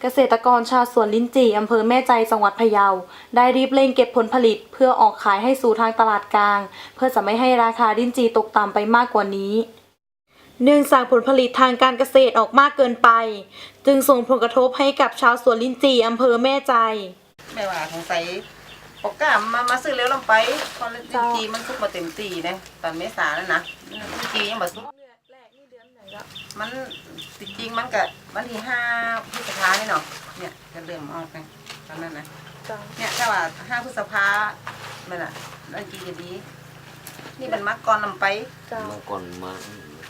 เกษตรกรชาวสวนลิ้นจี่อำเภอแม่ใจจังหวัดพะเยา ได้รีบเร่งเก็บผลผลิต เพื่อออกขายให้สู่ทางตลาดกลาง เพื่อจะไม่ให้ราคาลิ้นจี่ตกต่ำไปมากกว่านี้ เนื่องจากผลผลิตทางการเกษตรออกมากเกินไป จึงส่งผลกระทบให้กับชาวสวนลิ้นจี่อำเภอแม่ใจแม่ว่าสงสัยปกกามมามาซื้อเร็วลงไปตอนลิ้นจีมันสุกมาเต็มตีนะตอนเมษาแล้วนะลิ้นจียังบ่สุก มันจริงๆมันก็วันที่ห้าพฤษภาเนี่ยเนาะเนี่ยจะเริ่มออกไงตอนนั้นนะเนี่ยถ้าว่าห้าพฤษภามันอะลิ้นจีจะดี นี่มันมักก่อนนำไปเมื่อก่อนมา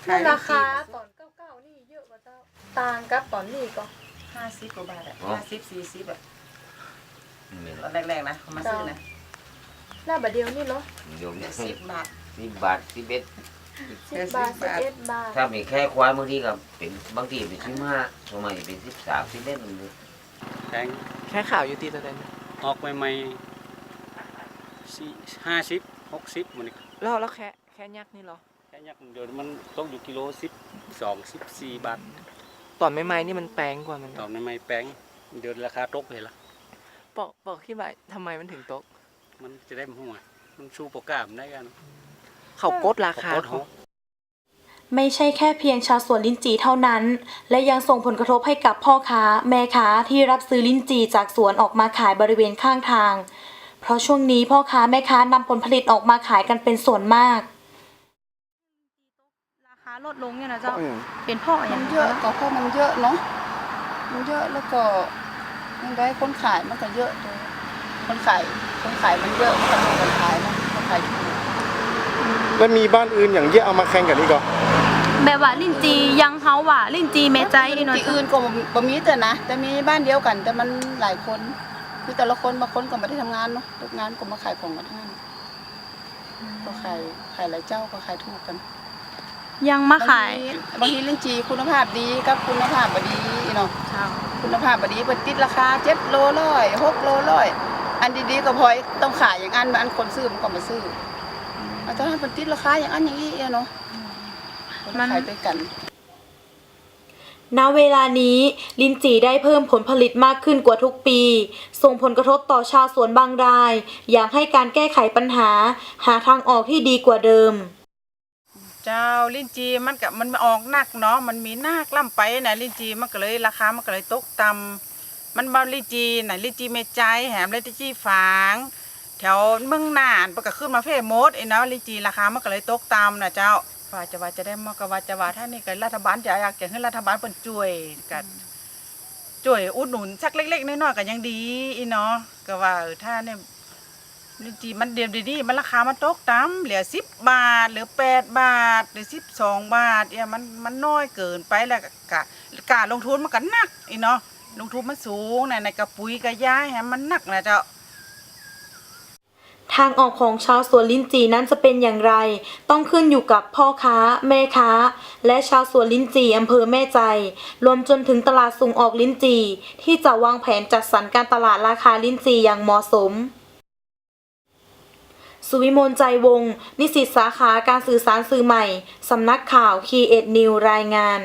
ขายลิ้นจีตอนเก้าๆนี่เยอะกว่าเจ้าต่างกับตอนนี้ก็ ห้าสิบกว่าบาทอะห้าสิบสี่สิบอะไม่ตอนแรกๆนะเขามาซื้อนะหน้าบาทเดียวนี่เหรอโยมสิบบาท สิบบาทสิบเอ็ด สิบบาทสิบเอ็ดบาทถ้ามีแค่ควายบางทีก็เป็นบางทีเป็นสิบห้าสมัยเป็นสิบสามสิบเอ็ดเลยแพงแค่ข่าวอยู่ตีตัวเดนออกใหม่ๆสี่ห้าสิบหกสิบมันนี่แล้วแล้วแค่แค่ยักษ์นี่เหรอแค่ยักษ์เดี๋ยวมันตกอยู่กิโลสิบสองสิบสี่บาทตอนใหม่ๆนี่มันแปลงกว่ามันตอนในไม่แป้งเดี๋ยวราคาตกเลยล่ะบอกบอกที่ว่าทำไมมันถึงตก มันจะได้หัวมันสู้โปรกรามได้กัน เขากดราคาโคตรเขาไม่ใช่แค่เพียงชาวสวนลิ้นจี่เท่านั้น และยังส่งผลกระทบให้กับพ่อค้า แม่ค้าที่รับซื้อลิ้นจี่จากสวนออกมาขายบริเวณข้างทาง เพราะช่วงนี้พ่อค้าแม่ค้านำผลผลิตออกมาขายกันเป็นส่วนมาก ราคาลดลงเนี่ยนะเจ้า เป็นเพ่ออมัย่างนไรเยอะก็เพราะมันเยอะเนาะ มันเยอะแล้วก็ยังได้คนขายมันก็เยอะด้วยคนขายคนขายมันเยอะมันก็มีคนขายนะคนขายถูก แล้วมีบ้านอื่นอย่างเงี้ยเอามาแข่งกันนี่ก็แบบว่าลิ้นจียังเฮาว่า ลิ้นจีเมใจอีเนาะที่อื่นก็บ่มีแต่นะแต่มีบ้านเดียวกัน แต่มันหลายคนคือแต่ละคนบางคนก็ไม่ได้ทำงานเนาะทุกงานก็มาขายของกันทั้งนั้นก็ขายขายหลายเจ้าก็ขายถูกกันยังมาขายบางทีบางทีลิ้นจีคุณภาพดีกับคุณภาพบ่ดีเนาะเจ้าคุณภาพบดีเปิดติดราคาเจ็ดโลร้อยหกโลร้อยอันดีๆก็พอยต้องขายอย่างอันอันคนซื้อมันก็มาซื้อเอาตอนนั้นเปิดติดราคาอย่างอันอย่างนี้เนาะมันขายด้วยกันณเวลานี้ลิ้นจี่ได้เพิ่มผลผลิตมากขึ้นกว่าทุกปี ส่งผลกระทบต่อชาวสวนบางราย อยากให้การแก้ไขปัญหา หาทางออกที่ดีกว่าเดิม เจ้าลิ้นจีมันก็มันออกหนักเนาะมันมีหนักล่ำไปนะลิ้นจีมันก็เลยราคามันก็เลยตกต่ำมันบาลิ้นจีไหนะลิ้นจีเมใจแหมลิ้นจีฝาง แถวเมืองน่านมันก็ขึ้นมาเฟซโมดไอ้เนาะลิจีราคามันก็เลยตกต่ำนะเจ้าว่าจะว่าจะได้มากว่าจะว่าถ้านี่ก็รัฐบาลจะอยากจะให้รัฐบาลเพิ่นช่วยกันช่วยอุดหนุนสักเล็กๆน้อยๆก็ยังดีอีเนาะก็ว่าถ้าเนี่ยลิจีมันเดียวดีๆมันราคามันตกต่ำเหลือสิบบาทเหลือแปดบาทหรือสิบสองบาทเนี่ยมันมันน้อยเกินไปแล้วกะการลงทุนมันก็หนักอีเนาะลงทุนมันสูงในในกระปุ๋ยกระยาแฮมมันหนักนะเจ้า ทางออกของชาวสวนลิ้นจี่นั้นจะเป็นอย่างไร ต้องขึ้นอยู่กับพ่อค้า แม่ค้า และชาวสวนลิ้นจี่อำเภอแม่ใจ รวมจนถึงตลาดส่งออกลิ้นจี่ที่จะวางแผนจัดสรรการตลาดราคาลิ้นจี่อย่างเหมาะสมสุวิมลใจวง นิสิตสาขาการสื่อสารสื่อใหม่ สำนักข่าวคีเอ็ดนิวรายงาน